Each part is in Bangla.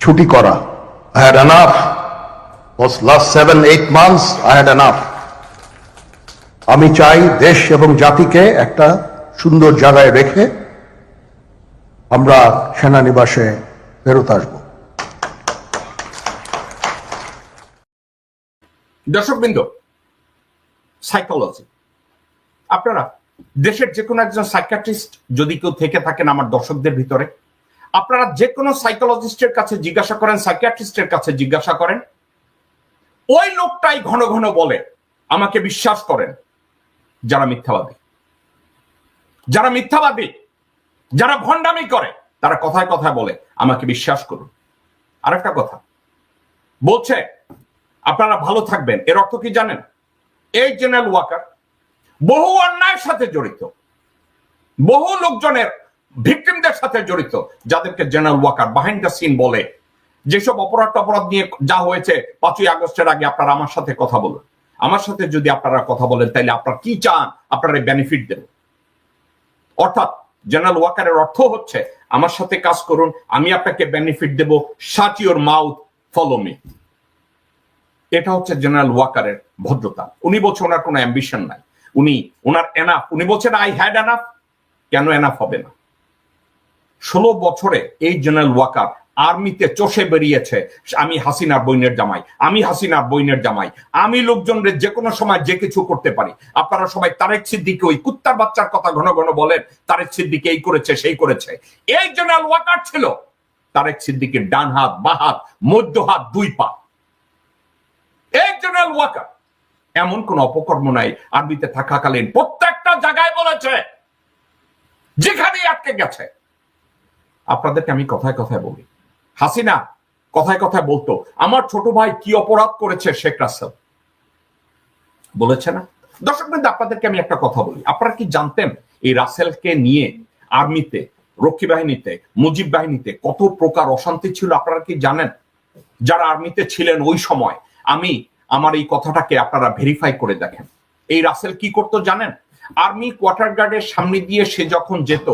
ছুটি করা। I had was last seven, eight months, I had enough. আমি চাই দেশ এবং জাতিকে একটা সুন্দর জায়গায় রেখে আমরা সেনানিবাসে ফেরত আসব। দর্শকবৃন্দ সাইকোলজি আপনারা দেশের যে কোনো একজন সাইকাট্রিস্ট যদি কেউ থেকে থাকেন আমার দর্শকদের ভিতরে আপনারা যে কোনো সাইকোলজিস্টের কাছে জিজ্ঞাসা করেন, সাইকিয়াট্রিস্টের কাছে জিজ্ঞাসা করেন, ওই লোকটাই ঘন ঘন বলে, আমাকে বিশ্বাস করেন, যারা মিথ্যাবাদী। যারা মিথ্যাবাদী, যারা ভণ্ডামি করে, তারা কথায় কথায় বলে, আমাকে বিশ্বাস করুন। আরেকটা কথা, বলছে, আপনারা ভালো থাকবেন। এর অর্থ কি জানেন? এই জেনারেল ওয়াকার বহু অন্যায়ের সাথে জড়িত, বহু লোকজনের ভিকটিমদের সাথে জড়িত, যাদেরকে জেনারেল ওয়াকার বাহিনী দ্য সিন বলে। যেসব অপরাধ অপরাধ নিয়ে যা হয়েছে, পাঁচই আগস্টের আগে আপনারা আমার সাথে কথা বলুন। আমার সাথে যদি আপনারা কথা বলেন, তাহলে আপনারা কি চান? আপনারা বেনিফিট দেন। অর্থাৎ জেনারেল ওয়াকারের অর্থ হচ্ছে, আমার সাথে কাজ করুন, আমি আপনাকে benefit Dev shut your mouth follow me এটা হচ্ছে জেনারেল ওয়াকারের ভদ্রতা। উনি বলছেন ওনার কোনো অ্যাম্বিশন নাই। উনি, ওনার এনাফ উনি বলছেন আই হ্যাড এনাফ কেন এনাফ হবে না? ষোলো বছরে এই জেনারেল ওয়াকার আর্মিতে চষে বেরিয়েছে আমি হাসিনার বইনের জামাই, আমি হাসিনার বইনের জামাই, আমি লোকজনদের যে কোনো সময় যে কিছু করতে পারি। আপনারা সবাই তারেক সিদ্দিকে ওই কুত্তার বাচ্চার কথা ঘন ঘন বলেন, তারেক সিদ্দিকে এই করেছে, সেই করেছে। এই জেনারেল ওয়াকার ছিল তারেক সিদ্দিকের ডান হাত, বা হাত, মধ্য হাত, দুই পা। এই জেনারেল ওয়াকার এমন কোন অপকর্ম নাই, আর্মিতে থাকাকালীন প্রত্যেকটা জায়গায় বলেছে, যেখানেই আটকে গেছে। আপনাদেরকে আমি কথায় কথায় বলি। হাসিনা কথায় কথায় বলতো, আমার ছোট ভাই কি অপরাধ করেছে? শেখ রাসেল। বলেছে না। দর্শক বৃন্দ, আপনাদেরকে আমি একটা কথা বলি। আপনারা কি জানতেন এই রাসেলকে নিয়ে আর্মিতে, রক্ষী বাহিনীতে, মুজিব বাহিনীতে কত প্রকার অশান্তি ছিল আপনারা কি জানেন? যারা আর্মিতে ছিলেন ওই সময়। আমি আমার এই কথাটাকে আপনারা ভেরিফাই করে দেখেন। এই রাসেল কি করতো জানেন? আর্মি কোয়ার্টার গার্ডের সামনে দিয়ে সে যখন যেত,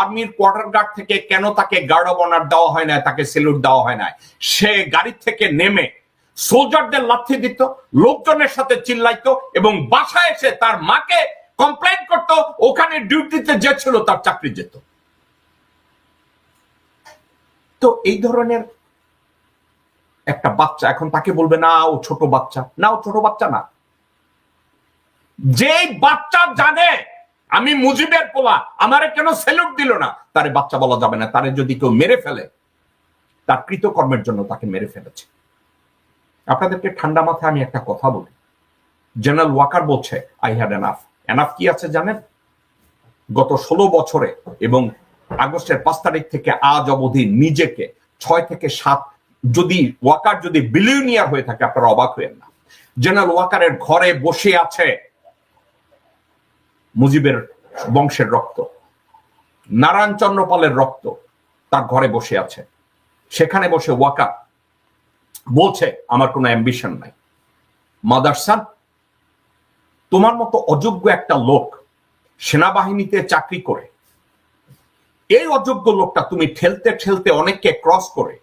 আর্মির কোয়ার্টার গার্ড থেকে কেন তাকে গার্ড অব অনার দেওয়া হয় না তাকে সেলুট দেওয়া হয় না সে গাড়ি থেকে নেমে সোলজারদের লাথি দিত, লোকজনের সাথে চিল্লাইতো এবং বাসায় এসে তার মাকে কমপ্লেন করতো, ওখানে ডিউটিতে যে ছিল তার চাকরি যেত। তো এই ধরনের একটা বাচ্চা, এখন তাকে বলবে, না, ও ছোট বাচ্চা। না, ও ছোট বাচ্চা না। যে বাচ্চা জানে, আমি মুজিবের পোলা, আমারে কেন সেলুট দিল না? তারে বাচ্চা বলা যাবে না, তারে যদি কেউ মেরে ফেলে, তার কৃতকর্মের জন্য তাকে মেরে ফেলেছে। আপনাদেরকে ঠান্ডা মাথায় আমি একটা কথা বলি। জেনারেল ওয়াকার বলছে আই হ্যাড এনাফ এনাফ কি আছে জানেন? গত ষোলো বছরে এবং আগস্টের পাঁচ তারিখ থেকে আজ অবধি নিজেকে ছয় থেকে সাত, যদি ওয়াকার যদি বিলিয়নিয়ার হয়ে থাকে, আপনারা অবাক হয়েন না। জেনারেল ওয়াকারের ঘরে বসে আছে মুজিবের বংশের রক্ত। নারায়ণ চন্দ্রপালের রক্ত তার ঘরে বসে আছে। সেখানে বসে ওয়াকার বলছে, আমার কোনো অ্যাম্বিশন নাই। মাদারসান তোমার মতো অযোগ্য একটা লোক সেনাবাহিনীতে চাকরি করে। এই অযোগ্য লোকটা তুমি ঠেলতে ঠেলতে অনেককে ক্রস করে।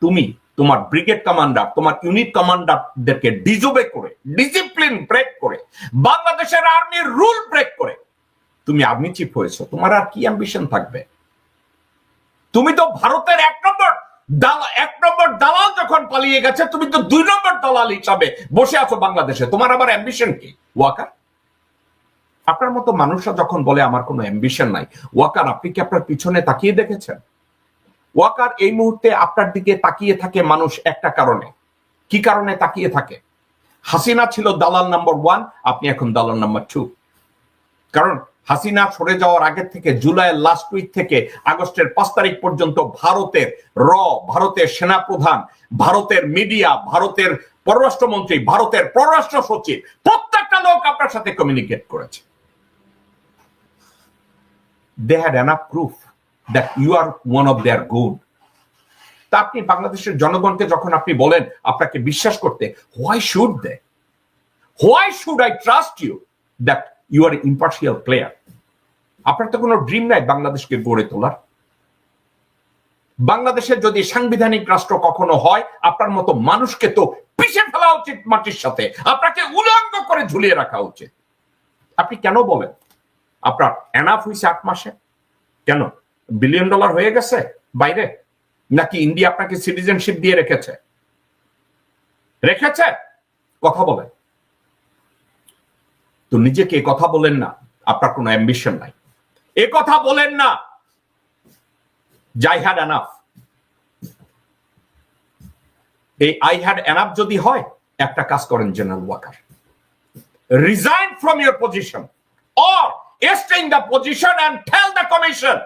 তুমি তোমার ব্রিগেড কমান্ডার তোমার ইউনিট কমান্ডারদেরকে ডিজোবে করে ডিসিপ্লিন ব্রেক করে, বাংলাদেশের আর্মির রুল ব্রেক করে। তুমি আর্মি চিফ হয়েছো, তোমার আর কি অ্যাম্বিশন থাকবে? তুমি তো ভারতের এক নম্বর এক নম্বর দালাল যখন পালিয়ে গেছে, তুমি তো দুই নম্বর দালাল হিসাবে বসে আছো বাংলাদেশে। তোমার আবার অ্যাম্বিশন কি? ওয়াকার? আপনার মতো মানুষরা যখন বলে, আমার কোনো অ্যাম্বিশন নাই। ওয়াকার, আপনি কি আপনার পিছনে তাকিয়ে দেখেছেন? ওয়াকার এই মুহূর্তে আপনার দিকে তাকিয়ে থাকে মানুষ একটা কারণে। কি কারণে তাকিয়ে থাকে? হাসিনা ছিল দালাল নাম্বার ওয়ান, আপনি এখন দালাল নাম্বার টু। কারণ হাসিনা সরে যাওয়ার আগের থেকে, জুলাইয়ের লাস্ট উইক থেকে, আগস্টের পাঁচ তারিখ পর্যন্ত ভারতের র, ভারতের সেনাপ্রধান, ভারতের মিডিয়া ভারতের পররাষ্ট্রমন্ত্রী, ভারতের পররাষ্ট্র সচিব, প্রত্যেকটা লোক আপনার সাথে কমিউনিকেট করেছে। They had enough proof that you are one of their good তা আপনি বাংলাদেশের জনগণকে যখন আপনি বলেন আপনাকে বিশ্বাস করতে why should they why should I trust you that you are impartial player আপনার তো কোনো ড্রিম নাই বাংলাদেশকে গড়ে তোলার। বাংলাদেশের যদি সাংবিধানিক রাষ্ট্র কখনো হয়, আপনার মতো মানুষকে তো পিছিয়ে ফেলা উচিত মাটির সাথে। আপনাকে উলঙ্গ করে ঝুলিয়ে রাখা উচিত। আপনি কেন বলেন? আপনার এনাফ হয়েছে আট মাসে? কেন? বিলিয়ন ডলার হয়ে গেছে বাইরে? নাকি ইন্ডিয়া আপনাকে সিটিজেনশিপ দিয়ে রেখেছে? রেখেছে? কথা বলে তো নিজেকে কথা বলেন না, আপনার কোনো অ্যাম্বিশন নাই। এ কথা বলেন না। যাই হ্যাড এনাফ এই আই হ্যাড এনাফ যদি হয়, একটা কাজ করেন general Waker resign from your position stay in the position and tell the commission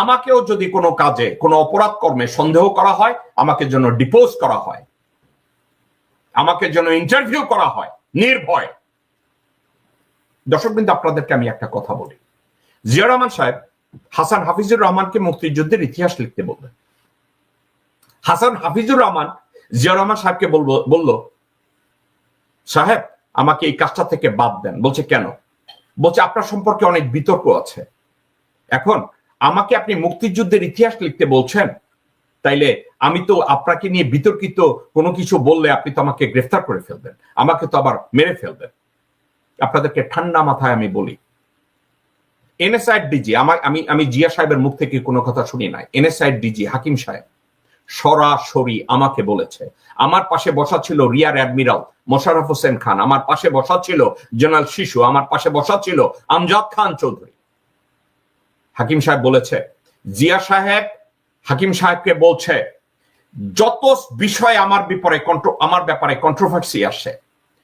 আমাকেও যদি কোনো কাজে, কোনো অপরাধ কর্মে সন্দেহ করা হয়, আমাকে যেন ডিপোজ করা হয়। আমাকে যেন ইন্টারভিউ করা হয়, নির্ভয়। দর্শক বিন্দু, আপনাদেরকে আমি একটা কথা বলি। জিয়া রহমান সাহেব, হাসান হাফিজুর রহমানকে মুক্তিযুদ্ধের ইতিহাস লিখতে বললেন। হাসান হাফিজুর রহমান জিয়া রহমান সাহেবকে বলব, বলল, সাহেব, আমাকে এই কাজটা থেকে বাদ দেন। বলছে, কেন? বলছে, আপনার সম্পর্কে অনেক বিতর্ক আছে। এখন আমাকে আপনি মুক্তিযুদ্ধের ইতিহাস লিখতে বলছেন, তাইলে আমি তো আপনাকে নিয়ে বিতর্কিত কোনো কিছু বললে আপনি তো আমাকে গ্রেফতার করে ফেলবেন, আমাকে তো আবার মেরে ফেলবেন। আপনাদেরকে ঠান্ডা মাথায় আমি বলি এনএসআই ডিজি, আমার আমি আমি জিয়া সাহেবের মুখ থেকে কোনো কথা শুনি নাই। এনএসআই ডিজি হাকিম সাহেব সরাসরি আমাকে বলেছে, আমার পাশে বসা ছিল রিয়ার অ্যাডমিরাল মোশাররফ হোসেন খান, আমার পাশে বসা ছিল জেনারেল শিশু, আমার পাশে বসা ছিল আমজাদ খান চৌধুরী। হাকিম সাহেব বলেছে, জিয়া সাহেব হাকিম সাহেবকে বলছে, যত বিষয় আমার বিপরে আমার ব্যাপারে কন্ট্রোভার্সি আসে,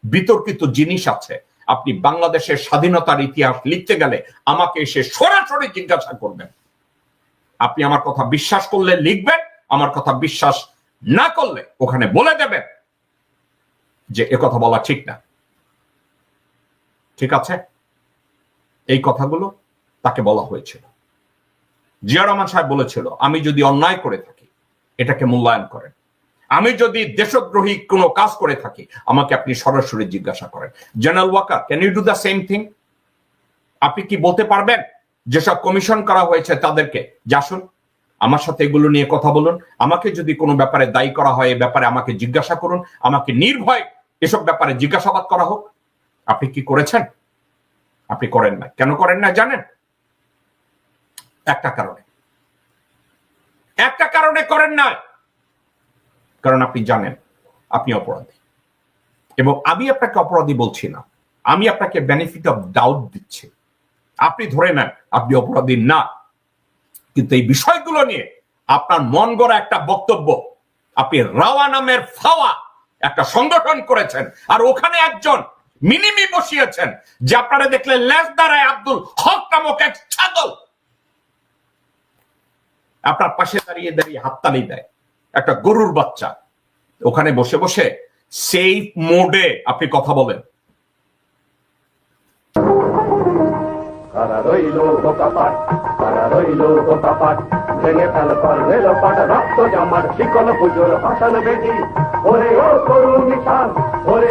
বিতর্কিত জিনিস আছে, আপনি বাংলাদেশের স্বাধীনতার ইতিহাস লিখতে গেলে আমাকে এসে সরাসরি জিজ্ঞাসা করবেন। আপনি আমার কথা বিশ্বাস করলে লিখবেন, আমার কথা বিশ্বাস না করলে ওখানে বলে দেবেন যে কথা বলা ঠিক না। ঠিক আছে? এই কথাগুলো তাকে বলা হয়েছিল। জিয়া রহমান সাহেব বলেছিল, আমি যদি অন্যায় করে থাকি, এটাকে মূল্যায়ন করেন। আমি যদি দেশদ্রোহী কোনো কাজ করে থাকি, আমাকে আপনি সরাসরি জিজ্ঞাসা করেন। General Waker can you do the same thing আপনি কি বলতে পারবেন? যেসব কমিশন করা হয়েছে তাদেরকে, যাসুন। আমার সাথে এগুলো নিয়ে কথা বলুন। আমাকে যদি কোনো ব্যাপারে দায়ী করা হয়, এ ব্যাপারে আমাকে জিজ্ঞাসা করুন। আমাকে নির্ভয় এসব ব্যাপারে জিজ্ঞাসাবাদ করা হোক। আপনি কি করেছেন? আপনি করেন না কেন করেন না জানেন? একটা কারণে। একটা কারণে করেন না কারণ আপনি জানেন, আপনি অপরাধী। এবং আমি আপনাকে অপরাধী বলছি না। আমি আপনাকে বেনিফিট অফ ডাউট দিচ্ছি। আপনি ধরে নেন, আপনি অপরাধী না। কিন্তু এই বিষয়গুলো নিয়ে আপনার মন গড়া একটা বক্তব্য, আপনি রাওয়া নামের ফাওয়া একটা সংগঠন করেছেন, আর ওখানে একজন মিনিমি বসিয়েছেন, যে আপনারা দেখলে লেস দাঁড়ায় আব্দুল হক নামক এক ছাগল আপনার পাশে দাঁড়িয়ে দাঁড়িয়ে হাততালি দেয়। একটা গরুর বাচ্চা, ওখানে বসে বসে সেফ মোডে আপনি কথা বলেন। কারা রইল বোকাপাট কারা রইল বোকাপাট ভেঙে ফেল কর পাট, রক্ত জামার শিকল পুজোর ভাষণ বেদি ওরে ও করুণ নিশান, ওরে